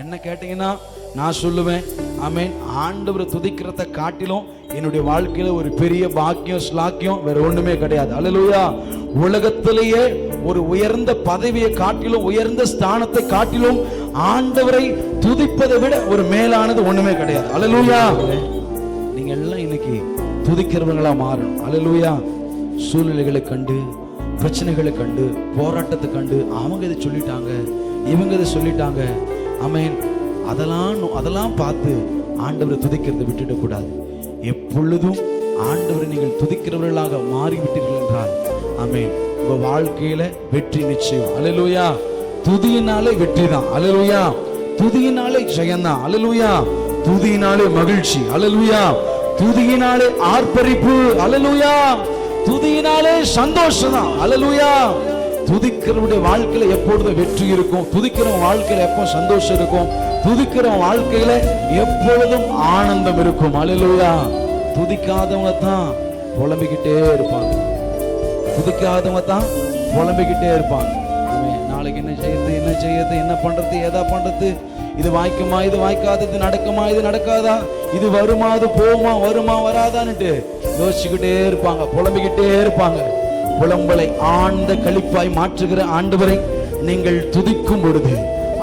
என்ன கேட்டீங்கன்னா நான் சொல்லுவேன் ஆமீன். ஆண்டவரை துதிக்கிறத காட்டிலும் என்னுடைய வாழ்க்கையில ஒரு பெரிய பாக்கியம் ஸ்லாக்கியம் வேற ஒண்ணுமே கிடையாது. அல்லேலூயா உலகத்திலேயே ஒரு உயர்ந்த பதவியை காட்டிலும் உயர்ந்த ஸ்தானத்தை காட்டிலும் ஆண்டவரை துதிப்பதை விட ஒரு மேலானது ஒண்ணுமே கிடையாது. அல்லேலூயா நீங்க எல்லாம் இன்னைக்கு துதிக்கிறவங்களா மாறணும். அல்லேலூயா சூழ்நிலைகளை கண்டு பிரச்சனைகளை கண்டு போராட்டத்தை கண்டு அவங்க இதை சொல்லிட்டாங்க இவங்க இதை சொல்லிட்டாங்க அமேன் அதெல்லாம் அதெல்லாம் பார்த்து ஆண்டவரை துதிக்கிறதை விட்டுடக்கூடாது எப்பொழுதும் ஆண்டவரை நீங்கள் துதிக்கிறவர்களாக மாறிவிட்டீர்கள் என்றால் அமேன் உங்க வாழ்க்கையில வெற்றி நிச்சயம். அலலுயா துதியினாலே வெற்றி தான் அலலுயா துதியினாலே ஜெயந்தான். அலலுயா துதியினாலே மகிழ்ச்சி. அலலுயா துதியினாலே ஆர்ப்பரிப்பு. அலலுயா துதியினாலே சந்தோஷம் தான் அலலுயா துதிக்கிறவனுடைய வாழ்க்கையில எப்பொழுதும் வெற்றி இருக்கும். துதிக்கிறவன் வாழ்க்கையில எப்போ சந்தோஷம் இருக்கும். துதிக்கிறவன் வாழ்க்கையில எப்பொழுதும் ஆனந்தம் இருக்கும். அல்லேலூயா துதிக்காதவங்க தான் புலம்பிக்கிட்டே இருப்பாங்க. துதிக்காதவங்க தான் புலம்பிக்கிட்டே இருப்பாங்க. நாளைக்கு என்ன செய்யறது என்ன செய்யறது என்ன பண்றது ஏதா பண்றது? இது வாய்க்குமா இது வாய்க்காது இது நடக்குமா இது நடக்காதா? இது வருமா அது போகுமா வருமா வராதான்னுட்டு யோசிச்சுக்கிட்டே இருப்பாங்க. புலம்பிக்கிட்டே இருப்பாங்க. புலம்பலை ஆழ்ந்த கழிப்பாய் மாற்றுகிற ஆண்டவரை நீங்கள் துதிக்கும் பொழுது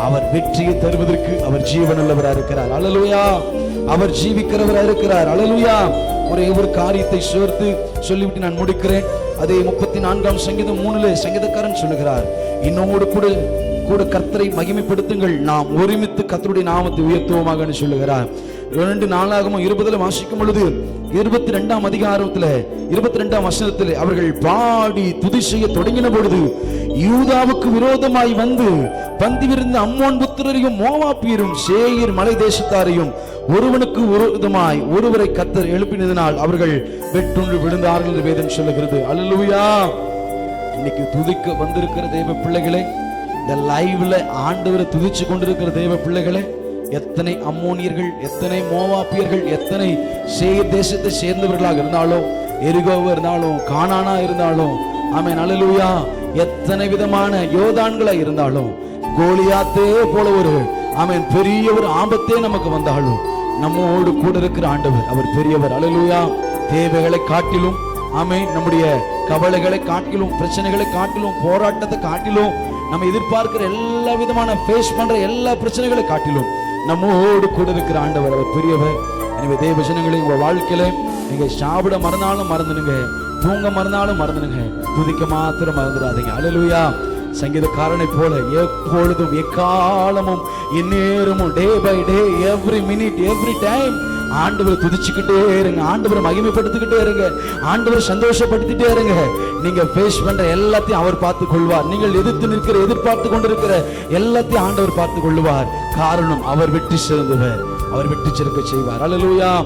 அவர் வெற்றியை தருவதற்கு அவர் ஜீவனுள்ளவராக இருக்கிறார். அழலுயா அவர் ஜீவிக்கிறவராக இருக்கிறார். அழலுயா ஒரே ஒரு காரியத்தை சேர்த்து சொல்லிவிட்டு நான் முடிக்கிறேன். அதே முப்பத்தி நான்காம் சங்கீதம் மூணுல சங்கீதக்காரன் சொல்லுகிறார். இன்னோடு கூட. கூட கர்த்தரை மகிமைப்படுத்துங்கள். நாம் ஒருமித்து கர்த்தருடைய நாமத்தை உயர்த்துவோமாக சொல்லுகிறார். இரண்டு நாளாகவும் இருபதுல வாசிக்கும் பொழுது இருபத்தி ரெண்டாம் அதிகாரத்துல இருபத்தி ரெண்டாம் வசனத்தில் அவர்கள் பாடி துதி செய்ய தொடங்கின பொழுது யூதாவுக்கு விரோதமாய் வந்து பந்திவிருந்த அம்மோன் புத்திரரையும் மோவாப்பியரும் சேயர் மலை தேசத்தாரையும் ஒருவனுக்கு விரோதமாய் ஒருவரை கத்தர் எழுப்பினதினால் அவர்கள் வெட்டுண்டு விழுந்தார்கள் என்று வேதம் சொல்லுகிறது. அல்லேலூயா! இன்னைக்கு துதிக்க வந்திருக்கிற தெய்வ பிள்ளைகளை இந்த லைவ்ல ஆண்டவரை துதிச்சு கொண்டிருக்கிற தெய்வ பிள்ளைகளே எத்தனை அம்மோனியர்கள் எத்தனை மோவாப்பியர்கள் எத்தனை சேர் தேசத்தை சேர்ந்தவர்களாக இருந்தாலும் எரிகோவா இருந்தாலும் காணானா இருந்தாலும் ஆமே அல்லேலூயா எத்தனை விதமான யோதான்களா இருந்தாலும் கோலியாத்தே போல ஒரு ஆமென் பெரிய ஒரு ஆபத்தே நமக்கு வந்தாலும் நம்மோடு கூட இருக்கிற ஆண்டவர் அவர் பெரியவர் அழலுயா தேவைகளை காட்டிலும் ஆமென் நம்முடைய கவலைகளை காட்டிலும் பிரச்சனைகளை காட்டிலும் போராட்டத்தை காட்டிலும் நம்ம எதிர்பார்க்கிற எல்லா விதமான ஃபேஸ் பண்ற எல்லா பிரச்சனைகளை காட்டிலும் நம்மோடு கூட இருக்கிற ஆண்டவர் அவர் பெரியவர். எனவே தேவ ஜனங்களே உங்க வாழ்க்கையில நீங்க சாப்பிட மறந்தாலும் மறந்துடுங்க தூங்க மறந்தாலும் மறந்துடுங்க துதிக்க மாத்திரம் மறந்துடாதீங்க. அழலுயா சங்கீதக்காரனை போல எப்பொழுதும் எக்காலமும் இந்நேரமும் day by day every minute every time ஆண்டவரை துதிச்சுக்கிட்டே இருங்க. ஆண்டவரை மகிமைப்படுத்திக்கிட்டே இருங்க. ஆண்டவரை சந்தோஷப்படுத்திட்டே இருங்க. நீங்க ஃபேஸ் பண்ற எல்லாத்தையும் அவர் பார்த்து கொள்வார் நீங்கள் எதிர்த்து நிற்கிற எதிர்பார்த்து கொண்டிருக்கிற எல்லாத்தையும் ஆண்டவர் பார்த்து கொள்வார் காரணம் அவர் வெற்றி சிறந்தவர். அவர் வெற்றி சிறக்க செய்வார். அழலுயா